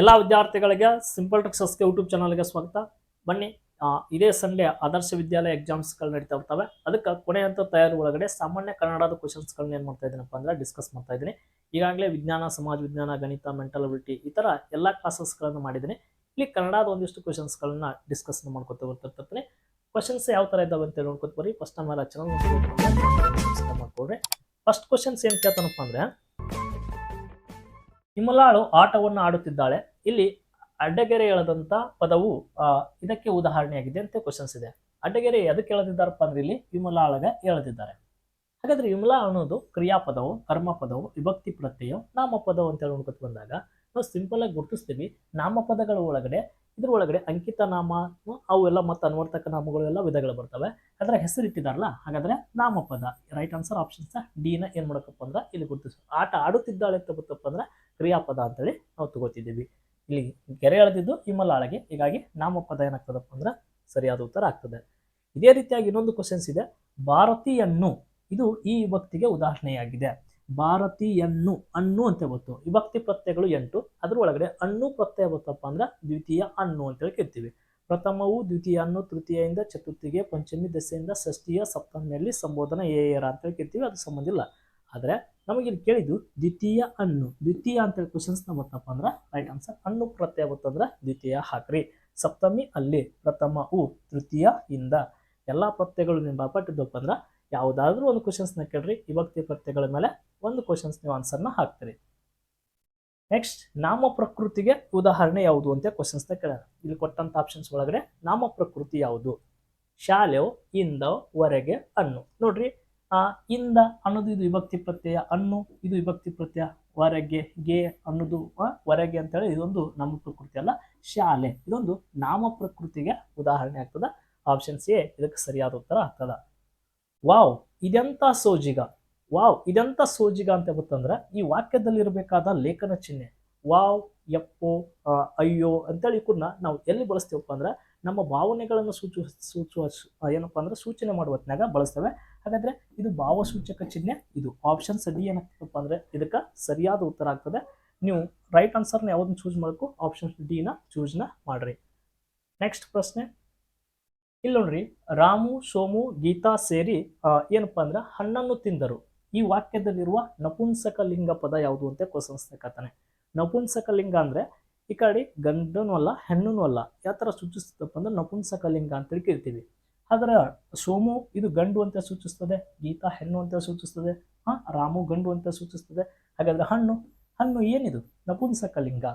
ಎಲ್ಲ ವಿದ್ಯಾರ್ಥಿಗಳಿಗೆ simple ಟ್ರಿಕ್ಸಸ್ಗೆ YouTube ಚಾನಲ್ಗೆ ಸ್ವಾಗತ. ಬನ್ನಿ ಇದೇ ಸಂಡೇ ಆದರ್ಶ ವಿದ್ಯಾಲಯ ಎಕ್ಸಾಮ್ಸ್ಗಳು ನಡೀತಾ ಇರ್ತವೆ. ಅದಕ್ಕೆ ಕೊನೆ ಹಂತ ತಯಾರಿ ಒಳಗಡೆ ಸಾಮಾನ್ಯ ಕನ್ನಡದ ಕ್ವಶನ್ಸ್ಗಳನ್ನ ಏನು ಮಾಡ್ತಾ ಇದ್ದೀನಪ್ಪ ಅಂದ್ರೆ ಡಿಸ್ಕಸ್ ಮಾಡ್ತಾ ಇದ್ದೀನಿ. ಈಗಾಗಲೇ ವಿಜ್ಞಾನ, ಸಮಾಜ, ವಿಜ್ಞಾನ, ಗಣಿತ ಮೆಂಟಲ್ ಅಬಿಲಿಟಿ ಈ ಥರ ಎಲ್ಲ ಕ್ಲಾಸಸ್ಗಳನ್ನು ಮಾಡಿದ್ದೀನಿ. ಇಲ್ಲಿ ಕನ್ನಡದ ಒಂದಿಷ್ಟು ಕ್ವಶನ್ಸ್ಗಳನ್ನ ಡಿಸ್ಕಸ್ ಮಾಡ್ಕೊತ ಬರ್ತಿರ್ತೀನಿ. ಕ್ವಶನ್ಸ್ ಯಾವ ಥರ ಇದ್ದಾವೆ ಅಂತ ನೋಡ್ಕೊತ ಬರ್ರಿ. ಫಸ್ಟ್ ನಮ್ಮ ಚಾನಲ್ ಮಾಡ್ಕೊಡ್ರಿ ಫಸ್ಟ್ ಕ್ವಶನ್ಸ್ ಏನು ಕೇಳ್ತಾನಪ್ಪ ಅಂದ್ರೆ ಹಿಮಲಾಳು ಆಟವನ್ನು ಆಡುತ್ತಿದ್ದಾಳೆ. ಇಲ್ಲಿ ಅಡ್ಡಗೆರೆ ಎಳೆದಂತ ಪದವು ಇದಕ್ಕೆ ಉದಾಹರಣೆಯಾಗಿದೆ ಅಂತ ಕ್ವಶನ್ಸ್ ಇದೆ. ಅಡ್ಡಗೆರೆ ಎದಕ್ಕೆ ಎಳೆದಿದ್ದಾರಪ್ಪ ಅಂದ್ರೆ ಇಲ್ಲಿ ಹಿಮಲಾಳಗ ಎಳೆದಿದ್ದಾರೆ ಹಾಗಾದ್ರೆ ಹಿಮಲಾ ಅನ್ನೋದು ಕ್ರಿಯಾಪದವು, ಕರ್ಮಪದವು, ವಿಭಕ್ತಿ ಪ್ರತ್ಯಯ, ನಾಮಪದವು ಅಂತ ಹೇಳಿ ಬಂದಾಗ ನಾವು ಸಿಂಪಲ್ ಆಗಿ ಗುರುತಿಸ್ತೀವಿ. ನಾಮಪದಗಳ ಒಳಗಡೆ, ಇದ್ರ ಒಳಗಡೆ ಅಂಕಿತ ನಾಮ ಅವೆಲ್ಲ ಮತ್ತು ಅನ್ವರ್ತಕ ನಾಮಗಳು ಎಲ್ಲ ವಿಧಗಳು ಬರ್ತವೆ. ಅದರ ಹೆಸರಿಟ್ಟಿದಾರಲ್ಲ, ಹಾಗಾದ್ರೆ ನಾಮಪದ. ರೈಟ್ ಆನ್ಸರ್ ಆಪ್ಷನ್ಸ್ ಡಿನ ಏನ್ ಮಾಡಕಪ್ಪ ಅಂದ್ರೆ ಇಲ್ಲಿ ಗುರುತಿಸ್. ಆಟ ಆಡುತ್ತಿದ್ದಾಳೆ ಅಂತ ಗೊತ್ತಪ್ಪ ಅಂದ್ರೆ ಕ್ರಿಯಾಪದ ಅಂತೇಳಿ ನಾವು ತಗೋತಿದ್ದೀವಿ. ಇಲ್ಲಿ ಗೆರೆ ಎಳೆದಿದ್ದು ಹಿಮಲಾಳಗೆ ಹೀಗಾಗಿ ನಾಮಪದ ಏನಾಗ್ತದಪ್ಪ ಅಂದ್ರೆ ಸರಿಯಾದ ಉತ್ತರ ಆಗ್ತದೆ. ಇದೇ ರೀತಿಯಾಗಿ ಇನ್ನೊಂದು ಕ್ವಶನ್ಸ್ ಇದೆ. ಭಾರತೀಯನ್ನು, ಇದು ಈ ವಿಭಕ್ತಿಗೆ ಉದಾಹರಣೆಯಾಗಿದೆ. ಭಾರತೀಯನ್ನು, ಅನ್ನು ಅಂತ ಗೊತ್ತು ವಿಭಕ್ತಿ ಪ್ರತ್ಯಯಗಳು ಎಂಟು. ಅದ್ರ ಒಳಗಡೆ ಅನ್ನು ಪ್ರತ್ಯಯ ಗೊತ್ತಪ್ಪ ಅಂದ್ರೆ ದ್ವಿತೀಯ ಅನ್ನು ಅಂತೇಳಿ ಕೇಳ್ತೀವಿ. ಪ್ರಥಮವು ದ್ವಿತೀಯ ಅನ್ನು ತೃತೀಯದಿಂದ ಚತುರ್ಥಿಗೆ, ಪಂಚಮಿ ದಶೆಯಿಂದ ಷಷ್ಠಿಯ ಸಪ್ತಮಿಯಲ್ಲಿ ಸಂಬೋಧನ ಏರ ಅಂತೇಳಿ ಕೇಳ್ತೀವಿ. ಅದು ಸಂಬಂಧ ಇಲ್ಲ. ಆದರೆ ನಮಗೆ ಇಲ್ಲಿ ಕೇಳಿದ್ದು ದ್ವಿತೀಯ ಅನ್ನು ದ್ವಿತೀಯ ಅಂತೇಳಿ ಕ್ವಶನ್ಸ್ ಬಂತಪ್ಪ ಅಂದ್ರೆ ರೈಟ್ ಆನ್ಸರ್ ಅನ್ನು ಪ್ರತ್ಯಯ ಗೊತ್ತಂದ್ರೆ ದ್ವಿತೀಯ ಹಾಕ್ರಿ. ಸಪ್ತಮಿ ಅಲ್ಲಿ ಪ್ರಥಮ ಉ ತೃತೀಯ ಇಂದ. ಎಲ್ಲ ಪ್ರತ್ಯಯಗಳು ನಿಮ್ಮ ಬಾಪಟ್ಟಿದ್ದಪ್ಪ ಅಂದ್ರೆ ಯಾವುದಾದ್ರೂ ಒಂದು ಕ್ವಶನ್ಸ್ನ ಕೇಳ್ರಿ. ವಿಭಕ್ತಿ ಪ್ರತ್ಯಯಗಳ ಮೇಲೆ ಒಂದು ಕ್ವಶನ್ಸ್ ನೀವು ಆನ್ಸರ್ನ ಹಾಕ್ತೀರಿ. ನೆಕ್ಸ್ಟ್ ನಾಮ ಪ್ರಕೃತಿಗೆ ಉದಾಹರಣೆ ಯಾವುದು ಅಂತ ಕ್ವಶನ್ಸ್ನ ಕೇಳೋಣ. ಇಲ್ಲಿ ಕೊಟ್ಟಂತ ಆಪ್ಷನ್ಸ್ ಒಳಗಡೆ ನಾಮ ಪ್ರಕೃತಿ ಯಾವುದು? ಶಾಲೆ ಇಂದ ವರೆಗೆ ಅನ್ನು ನೋಡ್ರಿ. ಆ, ಇಂದ ಅನ್ನೋದು ಇದು ವಿಭಕ್ತಿ ಪ್ರತ್ಯಯ, ಅನ್ನು ಇದು ವಿಭಕ್ತಿ ಪ್ರತ್ಯಯ ಹೊರಗೆ ಗೆ ಅನ್ನೋದು ಅಂತ ಅಂತೇಳಿ ಇದೊಂದು ನಮ್ಮ ಪ್ರಕೃತಿ ಅಲ್ಲ, ಶಾಲೆ. ಇದೊಂದು ನಾಮ ಪ್ರಕೃತಿಗೆ ಉದಾಹರಣೆ ಆಗ್ತದ. ಆಪ್ಷನ್ ಸಿ ಇದಕ್ಕೆ ಸರಿಯಾದ ಉತ್ತರ ಆಗ್ತದ. ವಾವ್, ಇದೆಂತ ಸೋಜಿಗ. ವಾವ್, ಇದೆಂತ ಸೋಜಿಗ ಅಂತ ಗೊತ್ತಂದ್ರೆ ಈ ವಾಕ್ಯದಲ್ಲಿ ಇರಬೇಕಾದ ಲೇಖನ ಚಿಹ್ನೆ. ವಾವ್ ಯಪ್ಪೋ ಆ, ಅಯ್ಯೋ ಅಂತೇಳಿ ಕೂಡ ನಾವು ಎಲ್ಲಿ ಬಳಸ್ತೀವಪ್ಪ ಅಂದ್ರೆ ನಮ್ಮ ಭಾವನೆಗಳನ್ನು ಸೂಚು ಸೂಚುವ ಏನಪ್ಪ ಅಂದ್ರೆ ಸೂಚನೆ ಮಾಡುವ ಹೊತ್ತಿನಾಗ ಬಳಸ್ತೇವೆ. ಹಾಗಾದ್ರೆ ಇದು ಭಾವಸೂಚಕ ಚಿಹ್ನೆ ಇದು ಆಪ್ಷನ್ಸ್ ಡಿ ಏನಪ್ಪ ಅಂದ್ರೆ ಇದಕ್ಕೆ ಸರಿಯಾದ ಉತ್ತರ ಆಗ್ತದೆ. ನೀವು ರೈಟ್ ಆನ್ಸರ್ನ ಯಾವ್ದನ್ನ ಚೂಸ್ ಮಾಡಬೇಕು ಆಪ್ಷನ್ ಡಿನ ಚೂಸ್ನ ಮಾಡ್ರಿ. ನೆಕ್ಸ್ಟ್ ಪ್ರಶ್ನೆ. ಇಲ್ಲಿ ನೋಡ್ರಿ ರಾಮು ಸೋಮು ಗೀತಾ ಸೇರಿ ಏನಪ್ಪ ಅಂದ್ರೆ ಹಣ್ಣನ್ನು ತಿಂದರು. ಈ ವಾಕ್ಯದಲ್ಲಿರುವ ನಪುಂಸಕ ಲಿಂಗ ಪದ ಯಾವುದು ಅಂತ ಕ್ವಶನ್ಸ್ ನಪುಂಸಕ ಲಿಂಗ ಅಂದ್ರೆ ಈ ಕಡೆ ಗಂಡನೂ ಅಲ್ಲ ಹೆಣ್ಣೂ ಅಲ್ಲ. ಯಾವ ಥರ ಸೂಚಿಸ್ತದಪ್ಪ ಅಂದ್ರೆ ನಪುಂಸಕ ಲಿಂಗ ಅಂತೇಳಿ ಕೇಳ್ತೀವಿ. ಆದ್ರೆ ಸೋಮು ಇದು ಗಂಡು ಅಂತ ಸೂಚಿಸ್ತದೆ, ಗೀತಾ ಹೆಣ್ಣು ಅಂತ ಸೂಚಿಸ್ತದೆ ಹಾಂ ರಾಮು ಗಂಡು ಅಂತ ಸೂಚಿಸ್ತದೆ. ಹಾಗಾದ್ರೆ ಹಣ್ಣು ಹಣ್ಣು ಏನಿದು? ನಪುಂಸಕ ಲಿಂಗ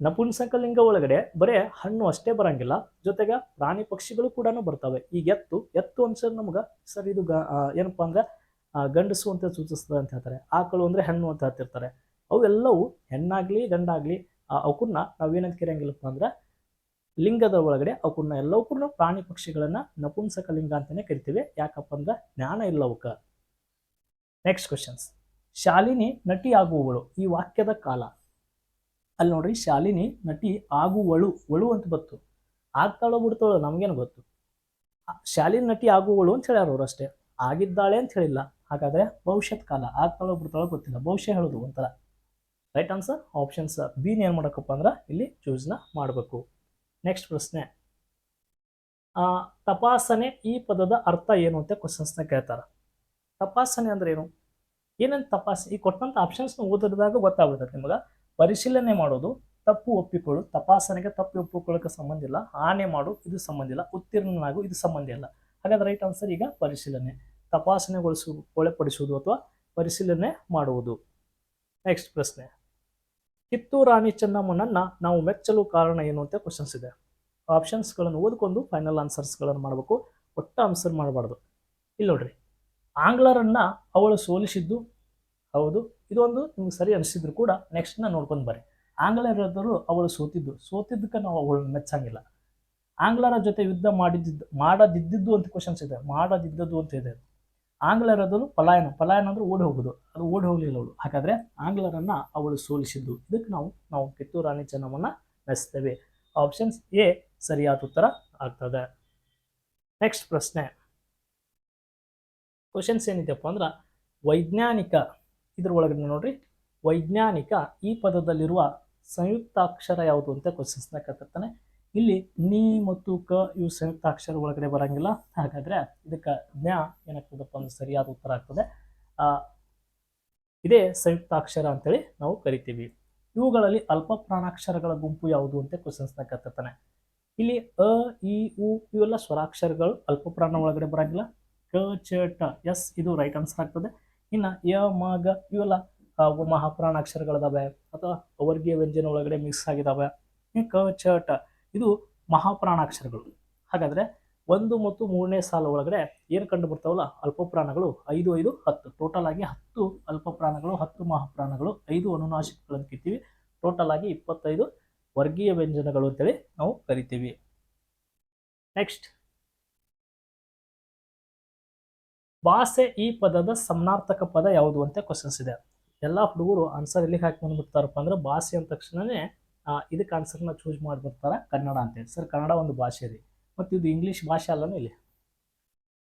ನಪುಂಸಕ ಲಿಂಗ ಒಳಗಡೆ ಬರೇ ಹಣ್ಣು ಅಷ್ಟೇ ಬರಂಗಿಲ್ಲ. ಜೊತೆಗೆ ಪ್ರಾಣಿ ಪಕ್ಷಿಗಳು ಕೂಡ ಬರ್ತವೆ. ಈ ಎತ್ತು ಎತ್ತು ಅನ್ಸರ್ ನಮ್ಗೆ ಸರ್ ಇದು ಗ ಏನಪ್ಪಾ ಅಂದ್ರೆ ಗಂಡಸು ಅಂತ ಸೂಚಿಸ್ತದೆ ಅಂತ ಹೇಳ್ತಾರೆ. ಆಕಳು ಅಂದ್ರೆ ಹೆಣ್ಣು ಅಂತ ಹೇಳ್ತಿರ್ತಾರೆ. ಅವೆಲ್ಲವೂ ಹೆಣ್ಣಾಗ್ಲಿ ಗಂಡಾಗ್ಲಿ ಆ, ಅವಕ್ಕನ್ನ ನಾವೇನಂತ ಕರೆಯಂಗಿಲ್ಲಪ್ಪ ಅಂದ್ರೆ ಲಿಂಗದ ಒಳಗಡೆ ಅವಕ್ಕನ್ನ ಎಲ್ಲವಕ್ಕೂ ಪ್ರಾಣಿ ಪಕ್ಷಿಗಳನ್ನ ನಪುಂಸಕ ಲಿಂಗ ಅಂತಲೇ ಕರಿತೀವಿ. ಯಾಕಪ್ಪ ಅಂದ್ರೆ ಜ್ಞಾನ ಇಲ್ಲ ನೆಕ್ಸ್ಟ್ ಕ್ವಶನ್ಸ್ ಶಾಲಿನಿ ನಟಿ ಆಗುವವಳು. ಈ ವಾಕ್ಯದ ಕಾಲ. ಅಲ್ಲಿ ನೋಡ್ರಿ ಶಾಲಿನಿ ನಟಿ ಆಗುವಳು. ಒಳು ಅಂತ ಬತ್ತು ಆಗ್ತಾಳೋ ಬಿಡ್ತಾಳೋ ನಮ್ಗೇನು ಗೊತ್ತು. ಶಾಲಿನ ಶಾಲಿನಿ ನಟಿ ಆಗುವಳು ಅಂತ ಹೇಳ್ಯಾರ ಅವ್ರು ಅಷ್ಟೇ. ಆಗಿದ್ದಾಳೆ ಅಂತ ಹೇಳಿಲ್ಲ. ಹಾಗಾದ್ರೆ ಭವಿಷ್ಯತ್ ಕಾಲ. ಆಗ್ತಾಳೋ ಬಿಡ್ತಾಳೋ ಗೊತ್ತಿಲ್ಲ. ಭವಿಷ್ಯ ಹೇಳೋದು ಒಂಥರ. ರೈಟ್ ಆನ್ಸರ್ ಆಪ್ಷನ್ಸ್ ಬಿನ ಏನು ಮಾಡಬೇಕಪ್ಪ ಅಂದ್ರೆ ಇಲ್ಲಿ ಚೂಸ್ನ ಮಾಡಬೇಕು. ನೆಕ್ಸ್ಟ್ ಪ್ರಶ್ನೆ. ತಪಾಸಣೆ ಈ ಪದದ ಅರ್ಥ ಏನು ಅಂತ ಕ್ವಶನ್ಸ್ನ ಕೇಳ್ತಾರ. ತಪಾಸಣೆ ಅಂದ್ರೆ ಏನು? ಏನೇನು ತಪಾಸಣೆ ಈ ಕೊಟ್ಟಂತ ಆಪ್ಷನ್ಸ್ನ ಓದಿದಾಗ ಗೊತ್ತಾಗುತ್ತೆ ನಿಮಗೆ. ಪರಿಶೀಲನೆ ಮಾಡೋದು, ತಪ್ಪು ಒಪ್ಪಿಕೊಳ್ಳು, ತಪಾಸಣೆಗೆ ತಪ್ಪು ಒಪ್ಪಿಕೊಳ್ಳೋಕೆ ಸಂಬಂಧ ಇಲ್ಲ ಆನೆ ಮಾಡು, ಇದು ಸಂಬಂಧ ಇಲ್ಲ, ಉತ್ತೀರ್ಣನಾಗು, ಇದು ಸಂಬಂಧ ಇಲ್ಲ. ಹಾಗಾದ್ರೆ ರೈಟ್ ಆನ್ಸರ್ ಈಗ ಪರಿಶೀಲನೆ. ತಪಾಸಣೆಗೊಳಿಸು, ಒಳಪಡಿಸುವುದು ಅಥವಾ ಪರಿಶೀಲನೆ ಮಾಡುವುದು. ನೆಕ್ಸ್ಟ್ ಪ್ರಶ್ನೆ. ಕಿತ್ತೂರು ರಾಣಿ ಚೆನ್ನಮ್ಮನನ್ನ ನಾವು ಮೆಚ್ಚಲು ಕಾರಣ ಏನು ಅಂತ ಕ್ವಶನ್ಸ್ ಇದೆ. ಆಪ್ಷನ್ಸ್ಗಳನ್ನು ಓದ್ಕೊಂಡು ಫೈನಲ್ ಆನ್ಸರ್ಸ್ಗಳನ್ನು ಮಾಡಬೇಕು. ಒಟ್ಟ ಆನ್ಸರ್ ಮಾಡಬಾರ್ದು. ಇಲ್ಲಿ ನೋಡ್ರಿ, ಆಂಗ್ಲರನ್ನ ಅವಳು ಸೋಲಿಸಿದ್ದು ಹೌದು ಇದೊಂದು ನಿಮ್ಗೆ ಸರಿ ಅನಿಸಿದ್ರು ಕೂಡ ನೆಕ್ಸ್ಟ್ನ ನೋಡ್ಕೊಂಡು ಬರ್ರಿ. ಆಂಗ್ಲರದರು ಅವಳು ಸೋತಿದ್ದು, ಸೋತಿದ್ದಕ್ಕೆ ನಾವು ಅವಳನ್ನ ಮೆಚ್ಚಂಗಿಲ್ಲ. ಆಂಗ್ಲರ ಜೊತೆ ಯುದ್ಧ ಮಾಡಿದ್ದು ಮಾಡದಿದ್ದಿದ್ದು ಅಂತ ಕ್ವಶನ್ಸ್ ಇದೆ, ಮಾಡದಿದ್ದದ್ದು ಅಂತ ಇದೆ. ಆಂಗ್ಲರದರು ಪಲಾಯನ ಪಲಾಯನ ಅಂದ್ರೆ ಓಡಿ ಹೋಗುದು. ಅದು ಓಡಿ ಹೋಗ್ಲಿಲ್ಲ ಅವಳು. ಹಾಗಾದ್ರೆ ಆಂಗ್ಲರನ್ನ ಅವಳು ಸೋಲಿಸಿದ್ದು. ಇದಕ್ಕೆ ನಾವು ನಾವು ಕಿತ್ತೂರು ರಾಣಿ ಚೆನ್ನಮ್ಮನ್ನ ನಡೆಸ್ತೇವೆ ಆಪ್ಷನ್ಸ್ ಎ ಸರಿಯಾದ ಉತ್ತರ ಆಗ್ತದೆ. ನೆಕ್ಸ್ಟ್ ಪ್ರಶ್ನೆ. ಕ್ವಶನ್ಸ್ ಏನಿದೆಯಪ್ಪ ಅಂದ್ರೆ, ವೈಜ್ಞಾನಿಕ, ಇದ್ರ ಒಳಗಡೆ ನೋಡ್ರಿ. ವೈಜ್ಞಾನಿಕ ಈ ಪದದಲ್ಲಿರುವ ಸಂಯುಕ್ತಾಕ್ಷರ ಯಾವುದು ಅಂತ ಕ್ವಶನ್ಸ್ನ ಕೇಳ್ತಿರ್ತಾನೆ. ಇಲ್ಲಿ ನೀ ಮತ್ತು ಕ ಇವು ಸಂಯುಕ್ತಾಕ್ಷರ ಒಳಗಡೆ ಬರಂಗಿಲ್ಲ. ಹಾಗಾದ್ರೆ ಇದಕ್ಕೆ ಜ್ಞಾ ಏನಾಗ್ತದಪ್ಪ ಅಂದ್ರೆ ಸರಿಯಾದ ಉತ್ತರ ಆಗ್ತದೆ. ಆ, ಇದೇ ಸಂಯುಕ್ತಾಕ್ಷರ ಅಂತೇಳಿ ನಾವು ಕರಿತೀವಿ. ಇವುಗಳಲ್ಲಿ ಅಲ್ಪ ಪ್ರಾಣಾಕ್ಷರಗಳ ಗುಂಪು ಯಾವುದು ಅಂತ ಕ್ವಶನ್ಸ್ನ ಕೇಳ್ತಿರ್ತಾನೆ ಇಲ್ಲಿ ಅ ಇ ಉ ಇವೆಲ್ಲ ಸ್ವರಾಕ್ಷರಗಳು ಅಲ್ಪ ಪ್ರಾಣ ಒಳಗಡೆ ಬರಂಗಿಲ್ಲ. ಕ ಚ ಟ ಎಸ್ ಇದು ರೈಟ್ ಆನ್ಸರ್ ಆಗ್ತದೆ. ಇನ್ನು ಯ ಮ ಗ ಇವೆಲ್ಲ ಮಹಾಪ್ರಾಣಾಕ್ಷರಗಳಿದಾವೆ ಅಥವಾ ಅವರ್ಗೀಯ ವ್ಯಂಜನ ಒಳಗಡೆ ಮಿಕ್ಸ್ ಆಗಿದಾವೆ. ಕ ಚ ಟ ಇದು ಮಹಾಪ್ರಾಣಾಕ್ಷರಗಳು. ಹಾಗಾದ್ರೆ ಒಂದು ಮತ್ತು ಮೂರನೇ ಸಾಲ ಒಳಗಡೆ ಏನು ಕಂಡು ಬರ್ತಾವಲ್ಲ ಅಲ್ಪಪ್ರಾಣಗಳು ಐದು ಐದು, ಹತ್ತು. ಟೋಟಲ್ ಆಗಿ ಹತ್ತು ಅಲ್ಪಪ್ರಾಣಗಳು, ಹತ್ತು ಮಹಾಪ್ರಾಣಗಳು, ಐದು ಅನುನಾಶಿಕಗಳನ್ನು ಕಿತ್ತೀವಿ ಟೋಟಲ್ ಆಗಿ ಇಪ್ಪತ್ತೈದು ವರ್ಗೀಯ ವ್ಯಂಜನಗಳು ಅಂತೇಳಿ ನಾವು ಕರಿತೀವಿ. ನೆಕ್ಸ್ಟ್ ಭಾಷೆ ಈ ಪದದ ಸಮನಾರ್ಥಕ ಪದ ಯಾವುದು ಅಂತ ಕ್ವಶನ್ಸ್ ಇದೆ. ಎಲ್ಲ ಹುಡುಗರು ಆನ್ಸರ್ ಎಲ್ಲಿಗೆ ಹಾಕಿ ಬಂದ್ಬಿಡ್ತಾರಪ್ಪ ಅಂದ್ರೆ ಭಾಷೆ ಅಂದ ತಕ್ಷಣನೇ ಇದಕ್ಕೆ ಆನ್ಸರ್ನ ಚೂಸ್ ಮಾಡಿಬಿಡ್ತಾರೆ ಕನ್ನಡ ಅಂತೇಳಿ ಸರ್, ಕನ್ನಡ ಒಂದು ಭಾಷೆ ರೀ. ಮತ್ತು ಇದು ಇಂಗ್ಲೀಷ್ ಭಾಷೆ ಅಲ್ಲನೂ ಇಲ್ಲಿ.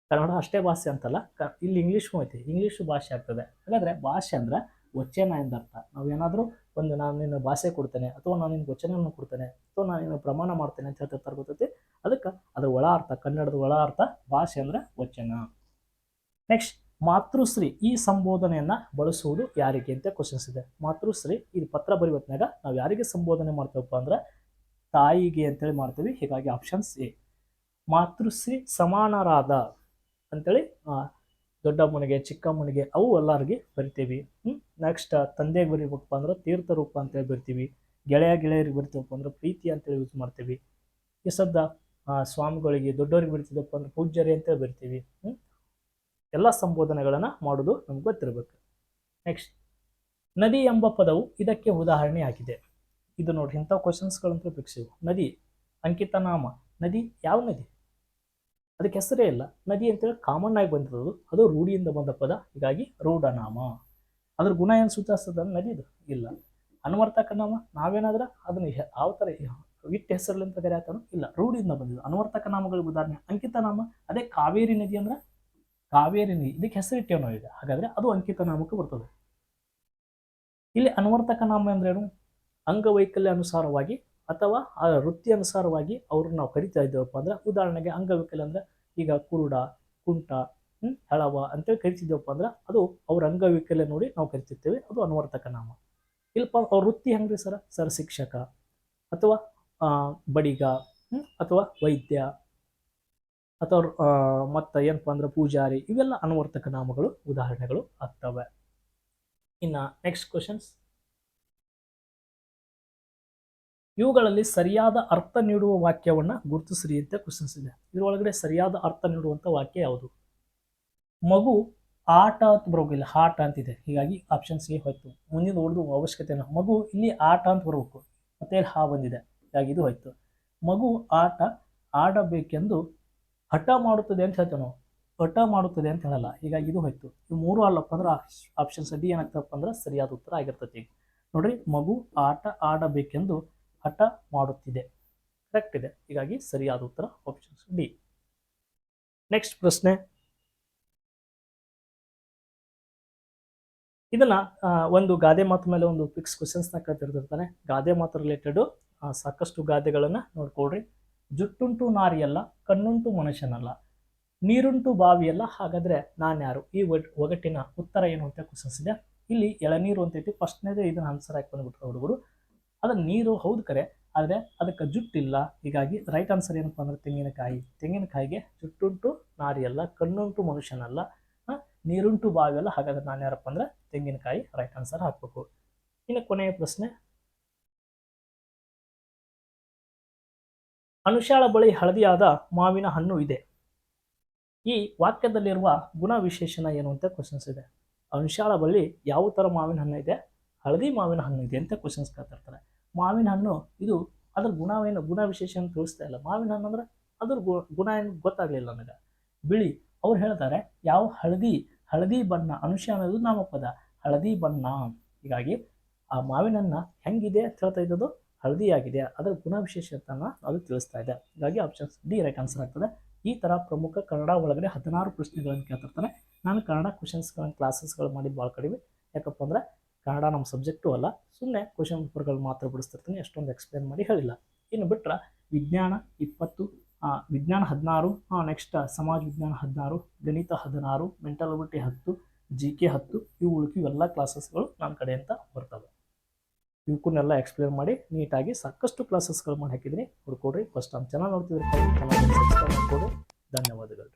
ಕನ್ನಡ ಅಷ್ಟೇ ಭಾಷೆ ಅಂತಲ್ಲ, ಕ, ಇಲ್ಲಿ ಇಂಗ್ಲೀಷು ಐತಿ. ಇಂಗ್ಲೀಷು ಭಾಷೆ ಆಗ್ತದೆ. ಹಾಗಾದರೆ ಭಾಷೆ ಅಂದ್ರೆ ವಚನ ಎಂದರ್ಥ. ನಾವು ಏನಾದರೂ ಒಂದು ನಾನು ನಿನ್ನ ಭಾಷೆ ಕೊಡ್ತೇನೆ, ಅಥವಾ ನಾನು ನಿನ್ನ ವಚನವನ್ನು ಕೊಡ್ತೇನೆ, ಅಥವಾ ನಾನು ನಿನ್ನ ಪ್ರಮಾಣ ಮಾಡ್ತೇನೆ ಅಂತ ಹೇಳ್ತಿರ್ತಾರೆ ಗೊತ್ತೈತಿ? ಅದಕ್ಕೆ ಅದರ ಒಳ ಅರ್ಥ ಕನ್ನಡದ ಒಳ ಅರ್ಥ ಭಾಷೆ ಅಂದ್ರೆ ವಚನ. ನೆಕ್ಸ್ಟ್ ಮಾತೃಶ್ರೀ ಈ ಸಂಬೋಧನೆಯನ್ನ ಬಳಸುವುದು ಯಾರಿಗೆ ಅಂತ ಕ್ವಶನ್ಸ್ ಇದೆ. ಮಾತೃಶ್ರೀ ಇದು ಪತ್ರ ಬರೆಯುವತ್ನಾಗ ನಾವು ಯಾರಿಗೆ ಸಂಬೋಧನೆ ಮಾಡ್ತೇವಪ್ಪ ಅಂದ್ರೆ ತಾಯಿಗೆ ಅಂತೇಳಿ ಮಾಡ್ತೀವಿ. ಹೀಗಾಗಿ ಆಪ್ಷನ್ಸ್ ಎ. ಮಾತೃಶ್ರೀ ಸಮಾನರಾದ ಅಂತೇಳಿ ದೊಡ್ಡಮ್ಮನಿಗೆ, ಚಿಕ್ಕಮ್ಮನಿಗೆ ಅವು ಎಲ್ಲರಿಗೆ ಬರಿತೀವಿ. ನೆಕ್ಸ್ಟ್ ತಂದೆಗೆ ಬರಿಬೇಕಪ್ಪ ಅಂದ್ರೆ ತೀರ್ಥ ರೂಪ ಅಂತೇಳಿ ಬರ್ತೀವಿ. ಗೆಳೆಯ, ಗೆಳೆಯರಿಗೆ ಬರ್ತೀವಪ್ಪ ಅಂದ್ರೆ ಪ್ರೀತಿ ಅಂತೇಳಿ ಯೂಸ್ ಮಾಡ್ತೀವಿ. ಈ ಸದ್ದ ಸ್ವಾಮಿಗಳಿಗೆ, ದೊಡ್ಡವರಿಗೆ ಬರಿತಿದ್ದಪ್ಪ ಅಂದ್ರೆ ಪೂಜ್ಯರಿ ಅಂತೇಳಿ ಬರ್ತೀವಿ. ಎಲ್ಲ ಸಂಬೋಧನೆಗಳನ್ನು ಮಾಡೋದು ನಮ್ಗೆ ಗೊತ್ತಿರಬೇಕು. ನೆಕ್ಸ್ಟ್ ನದಿ ಎಂಬ ಪದವು ಇದಕ್ಕೆ ಉದಾಹರಣೆಯಾಗಿದೆ ಇದು ನೋಡ್ರಿ ಇಂಥ ಕ್ವಶನ್ಸ್ಗಳಂತೂ ಫಿಕ್ಸಿವು ನದಿ, ಅಂಕಿತ ನಾಮ. ನದಿ ಯಾವ ನದಿ? ಅದಕ್ಕೆ ಹೆಸರೇ ಇಲ್ಲ. ನದಿ ಅಂತೇಳಿ ಕಾಮನ್ ಆಗಿ ಬಂದಿರೋದು. ಅದು ರೂಢಿಯಿಂದ ಬಂದ ಪದ. ಹೀಗಾಗಿ ರೂಢನಾಮ. ಅದ್ರ ಗುಣ ಏನು ಸೂಚಿಸ್ತದ? ನದಿದು ಇಲ್ಲ. ಅನ್ವರ್ತಕ ನಾಮ. ನಾವೇನಾದ್ರ ಅದನ್ನ ಯಾವ ಥರ ಹೆಸರಲ್ಲಿ ಅಂತ ಇಲ್ಲ. ರೂಢಿಯಿಂದ ಬಂದಿದ್ದು. ಅನ್ವರ್ತಕ ನಾಮಗಳಿಗೆ ಉದಾಹರಣೆ. ಅಂಕಿತ ನಾಮ. ಅದೇ ಕಾವೇರಿ ನದಿ ಅಂದ್ರೆ ಕಾವೇರಿ ನೀ, ಇದಕ್ಕೆ ಹೆಸರಿಟ್ಟೇವ್ ನಾವು ಈಗ. ಹಾಗಾದ್ರೆ ಅದು ಅಂಕಿತ ನಾಮಕ್ಕೆ ಬರ್ತದೆ. ಇಲ್ಲಿ ಅನ್ವರ್ತಕ ನಾಮ ಅಂದ್ರೇನು ಅಂಗವೈಕಲ್ಯ ಅನುಸಾರವಾಗಿ ಅಥವಾ ಆ ವೃತ್ತಿ ಅನುಸಾರವಾಗಿ ಅವ್ರನ್ನ ನಾವು ಕರಿತಾ ಇದ್ದೇವಪ್ಪ ಅಂದ್ರೆ ಉದಾಹರಣೆಗೆ ಅಂಗವೈಕಲ್ಯ ಅಂದ್ರೆ ಈಗ ಕುರುಡ, ಕುಂಟ ಹೆಳವ ಅಂತೇಳಿ ಕರಿತಿದ್ದೇವಪ್ಪ ಅಂದ್ರೆ ಅದು ಅವ್ರ ಅಂಗವೈಕಲ್ಯ ನೋಡಿ ನಾವು ಕರಿತಿರ್ತೇವೆ. ಅದು ಅನ್ವರ್ತಕ ನಾಮ ಇಲ್ಲಪ್ಪ, ಅವ್ರ ವೃತ್ತಿ ಹೆಂಗ್ರಿ ಸರ್? ಸರ್ ಶಿಕ್ಷಕ ಅಥವಾ ಬಡಿಗ ಅಥವಾ ವೈದ್ಯ ಅಥವಾ ಮತ್ತೆ ಏನಪ್ಪ ಅಂದ್ರೆ ಪೂಜಾರಿ ಇವೆಲ್ಲ ಅನುವರ್ತಕ ನಾಮಗಳು, ಉದಾಹರಣೆಗಳು ಆಗ್ತವೆ. ಇನ್ನು ನೆಕ್ಸ್ಟ್ ಕ್ವಶನ್ಸ್ ಇವುಗಳಲ್ಲಿ ಸರಿಯಾದ ಅರ್ಥ ನೀಡುವ ವಾಕ್ಯವನ್ನ ಗುರುತಿಸ್ರಿ ಅಂತ ಕ್ವಶನ್ಸ್ ಇದೆ. ಇದರೊಳಗಡೆ ಸರಿಯಾದ ಅರ್ಥ ನೀಡುವಂತ ವಾಕ್ಯ ಯಾವುದು? ಮಗು ಆಟ ಅಂತ ಬರೋಗಿಲ್ಲ ಆಟ ಅಂತಿದೆ ಹೀಗಾಗಿ ಆಪ್ಷನ್ಸ್ಗೆ ಹೋಯ್ತು. ಮುಂದಿನ ಉಳಿದು ಅವಶ್ಯಕತೆ ಮಗು ಇಲ್ಲಿ ಆಟ ಅಂತ ಬರಬೇಕು. ಮತ್ತೆ ಹಾ ಬಂದಿದೆ. ಹೀಗಾಗಿ ಇದು ಹೋಯ್ತು. ಮಗು ಆಟ ಆಡಬೇಕೆಂದು ಹಠ ಮಾಡುತ್ತದೆ ಅಂತ ಹೇಳ್ತೇವೆ ನಾವು. ಹಠ ಮಾಡುತ್ತದೆ ಅಂತ ಹೇಳಲ್ಲ. ಹೀಗಾಗಿ ಇದು ಹೋಯ್ತು. ಇವು ಮೂರು ಅಲ್ಲಪ್ಪ ಅಂದ್ರೆ ಆಪ್ಷನ್ಸ್ ಡಿ ಏನಾಗ್ತಪ್ಪ ಅಂದ್ರೆ ಸರಿಯಾದ ಉತ್ತರ ಆಗಿರ್ತೈತಿ. ನೋಡ್ರಿ, ಮಗು ಆಟ ಆಡಬೇಕೆಂದು ಹಠ ಮಾಡುತ್ತಿದೆ. ಕರೆಕ್ಟ್ ಇದೆ. ಹೀಗಾಗಿ ಸರಿಯಾದ ಉತ್ತರ ಆಪ್ಷನ್ಸ್ ಡಿ. ನೆಕ್ಸ್ಟ್ ಪ್ರಶ್ನೆ. ಇದನ್ನ ಒಂದು ಗಾದೆ ಮಾತು ಮೇಲೆ ಒಂದು ಫಿಕ್ಸ್ ಕ್ವಶನ್ಸ್ನ ಕೇಳ್ತಿರ್ತಿರ್ತಾನೆ ಗಾದೆ ಮಾತು ರಿಲೇಟೆಡ್ ಸಾಕಷ್ಟು ಗಾದೆಗಳನ್ನ ನೋಡ್ಕೊಳ್ರಿ. ಜುಟ್ಟುಂಟು ನಾರಿಯಲ್ಲ, ಕಣ್ಣುಂಟು ಮನುಷ್ಯನಲ್ಲ. ನೀರುಂಟು ಬಾವಿಯಲ್ಲ, ಹಾಗಾದ್ರೆ ನಾನ್ಯಾರು? ಈ ಒಗಟಿನ ಉತ್ತರ ಏನು ಅಂತ ಕ್ವಶನ್ಸ್ ಇದೆ ಇಲ್ಲಿ ಎಳನೀರು ಅಂತ ಐತಿ. ಫಸ್ಟ್ನೇದೇ ಇದನ್ನ ಆನ್ಸರ್ ಹಾಕಿ ಬಂದ್ಬಿಟ್ರು ಹುಡುಗರು. ಅದು ನೀರು ಹೌದು ಕರೆ, ಆದರೆ ಅದಕ್ಕೆ ಜುಟ್ಟಿಲ್ಲ. ಹೀಗಾಗಿ ರೈಟ್ ಆನ್ಸರ್ ಏನಪ್ಪ ಅಂದ್ರೆ ತೆಂಗಿನಕಾಯಿ. ತೆಂಗಿನಕಾಯಿಗೆ ಜುಟ್ಟುಂಟು ನಾರಿಯಲ್ಲ, ಕಣ್ಣುಂಟು ಮನುಷ್ಯನಲ್ಲ ನೀರುಂಟು ಬಾವಿಯಲ್ಲ, ಹಾಗಾದ್ರೆ ನಾನು ಯಾರಪ್ಪ ಅಂದ್ರೆ ತೆಂಗಿನಕಾಯಿ. ರೈಟ್ ಆನ್ಸರ್ ಹಾಕ್ಬೇಕು. ಇನ್ನು ಕೊನೆಯ ಪ್ರಶ್ನೆ ಅನುಷಾಳ ಬಳಿ ಹಳದಿಯಾದ ಮಾವಿನ ಹಣ್ಣು ಇದೆ. ಈ ವಾಕ್ಯದಲ್ಲಿರುವ ಗುಣ ವಿಶೇಷಣ ಏನು ಅಂತ ಕ್ವಶನ್ಸ್ ಇದೆ. ಅನುಷಾಳ ಬಳಿ ಯಾವ ಥರ ಮಾವಿನ ಹಣ್ಣು ಇದೆ? ಹಳದಿ ಮಾವಿನ ಹಣ್ಣು ಇದೆ ಅಂತ ಕ್ವಶನ್ಸ್ ಕೇಳ್ತಿರ್ತಾರೆ ಮಾವಿನ ಹಣ್ಣು ಇದು ಅದ್ರ ಗುಣವೇನು ಗುಣ ವಿಶೇಷ ತಿಳಿಸ್ತಾ ಇಲ್ಲ. ಮಾವಿನ ಹಣ್ಣು ಅಂದ್ರೆ ಅದ್ರ ಗು- ಗುಣ ಏನು ಗೊತ್ತಾಗಲಿಲ್ಲ ನನಗೆ. ಬಿಳಿ, ಅವ್ರು ಹೇಳ್ತಾರೆ, ಯಾವ ಹಳದಿ ಹಳದಿ ಬಣ್ಣ ಅನುಷ್ಯ ಅನ್ನೋದು ನಾಮಪದ. ಹಳದಿ ಬಣ್ಣ. ಹೀಗಾಗಿ ಆ ಮಾವಿನ ಹಣ್ಣ ಹೆಂಗಿದೆ ಅಂತ ಹೇಳ್ತಾ ಇದ್ದದ್ದು ಆಗಿದೆ ಅದರ ಗುಣ ವಿಶೇಷತನ ಅದು ತಿಳಿಸ್ತಾ ಇದೆ ಹೀಗಾಗಿ ಆಪ್ಷನ್ಸ್ ಡಿ ರೈಟ್ ಆನ್ಸರ್ ಆಗ್ತದೆ. ಈ ಥರ ಪ್ರಮುಖ ಕನ್ನಡ ಒಳಗಡೆ ಹದಿನಾರು ಪ್ರಶ್ನೆಗಳನ್ನು ಕೇಳ್ತಿರ್ತಾನೆ. ನಾನು ಕನ್ನಡ ಕ್ವಶನ್ಸ್ಗಳನ್ನು ಕ್ಲಾಸಸ್ಗಳು ಮಾಡಿ ಭಾಳ ಕಡಿಮೆ. ಯಾಕಪ್ಪ ಅಂದ್ರೆ ಕನ್ನಡ ನಮ್ಮ ಸಬ್ಜೆಕ್ಟು ಅಲ್ಲ. ಸುಮ್ಮನೆ ಕ್ವಶನ್ ಪೇಪರ್ಗಳು ಮಾತ್ರ ಬಿಡಿಸ್ತಿರ್ತೀನಿ. ಎಷ್ಟೊಂದು ಎಕ್ಸ್ಪ್ಲೇನ್ ಮಾಡಿ ಹೇಳಿಲ್ಲ. ಇನ್ನು ಬಿಟ್ರೆ ವಿಜ್ಞಾನ ಇಪ್ಪತ್ತು ವಿಜ್ಞಾನ ಹದಿನಾರು ನೆಕ್ಸ್ಟ್ ಸಮಾಜ ವಿಜ್ಞಾನ ಹದಿನಾರು, ಗಣಿತ ಹದಿನಾರು ಮೆಂಟಲ್ ಅಬಿಲಿಟಿ ಹತ್ತು ಜಿ ಕೆ ಹತ್ತು, ಇವು ಉಳಿಕೆ ಇವೆಲ್ಲ ಕ್ಲಾಸಸ್ಗಳು ನನ್ನ ಕಡೆಯಿಂದ ಬರ್ತವೆ. ಇವಕ್ಕನ್ನೆಲ್ಲ ಎಕ್ಸ್ಪ್ಲೇನ್ ಮಾಡಿ ನೀಟಾಗಿ ಸಾಕಷ್ಟು ಕ್ಲಾಸಸ್ಗಳು ಮಾಡಿ ಹಾಕಿದ್ದೀನಿ. ಹುಡ್ಕೊಡ್ರಿ ಫಸ್ಟ್ ನಮ್ಮ ಚೆನ್ನಾಗಿ ನೋಡ್ತಿದ್ರೆ ಚಾನಲ್ ಸಬ್ಸ್ಕ್ರೈಬ್ ಮಾಡಿಕೊಡಿ ಧನ್ಯವಾದಗಳು.